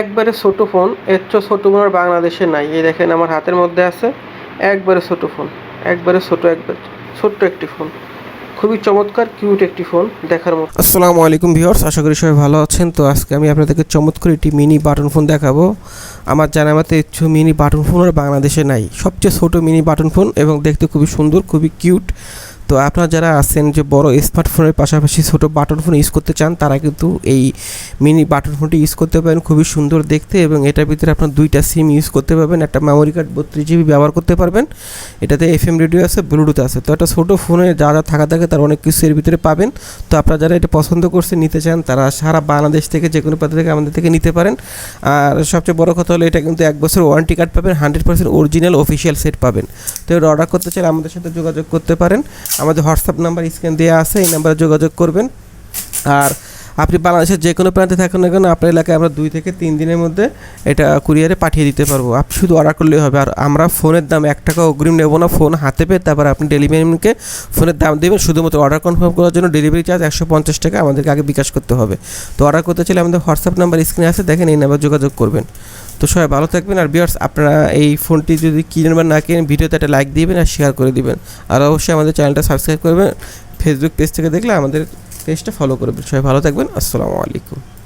একবারে ছোটো ফোন, এর চেয়ে ছোটো ফোন আর বাংলাদেশে নাই। এই দেখেন আমার হাতের মধ্যে আছে, একবারে ছোটো ফোন, একবারে ছোটো, একবারে ছোট্ট একটি ফোন। খুবই চমৎকার, কিউট একটি ফোন, দেখার মতো। আসসালামু আলাইকুম ভিউয়ার্স, আশা করি সবাই ভালো আছেন। তো আজকে আমি আপনাদেরকে চমৎকার একটি মিনি বাটন ফোন দেখাবো। আমার জানা মতে ইচ্ছু মিনি বাটন ফোন আর বাংলাদেশে নাই। সবচেয়ে ছোট মিনি বাটন ফোন এবং দেখতে খুবই সুন্দর, খুবই কিউট। তো আপনারা যারা আছেন যে বড় স্মার্টফোনের পাশাপাশি ছোট বাটন ফোন ইউজ করতে চান, তারা কিন্তু এই মিনি বাটন ফোনটি ইউজ করতে পারেন খুবই সুন্দর দেখতে এবং এটার ভিতরে আপনার দুইটা সিম ইউজ করতে পারবেন। একটা মেমোরি কার্ড বত্রিশ জিবি ব্যবহার করতে পারবেন। এটাতে এফ এম রেডিও আছে ব্লুটুথ আছে। তো একটা ছোটো ফোনে যা যা থাকা থাকে তার অনেক কিছু এর ভিতরে পাবেন। তো আপনারা যারা এটা পছন্দ করছে, নিতে চান, তারা সারা বাংলাদেশ থেকে যে কোনো প্রান্ত থেকে আমাদের থেকে নিতে পারেন। আর সবচেয়ে বড় কথা হলো, এটা কিন্তু এক বছর ওয়ারেন্টি কার্ড পাবেন। Hundred percent original official set পাবেন। তো এটা অর্ডার করতে চাইলে আমাদের সাথে যোগাযোগ করতে পারেন। আমাদের হোয়াটসঅ্যাপ নাম্বার স্ক্রিন দেওয়া আছে এই নাম্বারে যোগাযোগ করবেন। আর আপনি বাংলাদেশের যে কোনো প্রান্তে থাকুন না কেন, আপনার এলাকায় আমরা দুই থেকে তিন দিনের মধ্যে এটা কুরিয়ারে পাঠিয়ে দিতে পারব। আপনি শুধু অর্ডার করলেই হবে। আর আমরা ফোনের দাম এক টাকা অগ্রিম নেব না, ফোন হাতে পেয়ে তারপর আপনি ডেলিভারিকে ফোনের দাম দেবেন। শুধুমাত্র অর্ডার কনফার্ম করার জন্য ডেলিভারি চার্জ একশো পঞ্চাশ টাকা আমাদেরকে আগে বিকাশ করতে হবে। তো অর্ডার করতে চাইলে আমাদের হোয়াটসঅ্যাপ নাম্বার স্ক্রিনে আছে, দেখেন এই নাম্বার যোগাযোগ করবেন। তো সবাই ভালো থাকবেন। আর বিয়ার্স আপনারা এই ফোনটি যদি কিনেন বা না কিনেন, ভিডিওতে একটা লাইক দিবেন আর শেয়ার করে দিবেন। আর অবশ্যই আমাদের চ্যানেলটা সাবস্ক্রাইব করবেন। ফেসবুক পেজ থেকে দেখলে আমাদের পেজটা ফলো করবেন সবাই ভালো থাকবেন। আসসালামু আলাইকুম।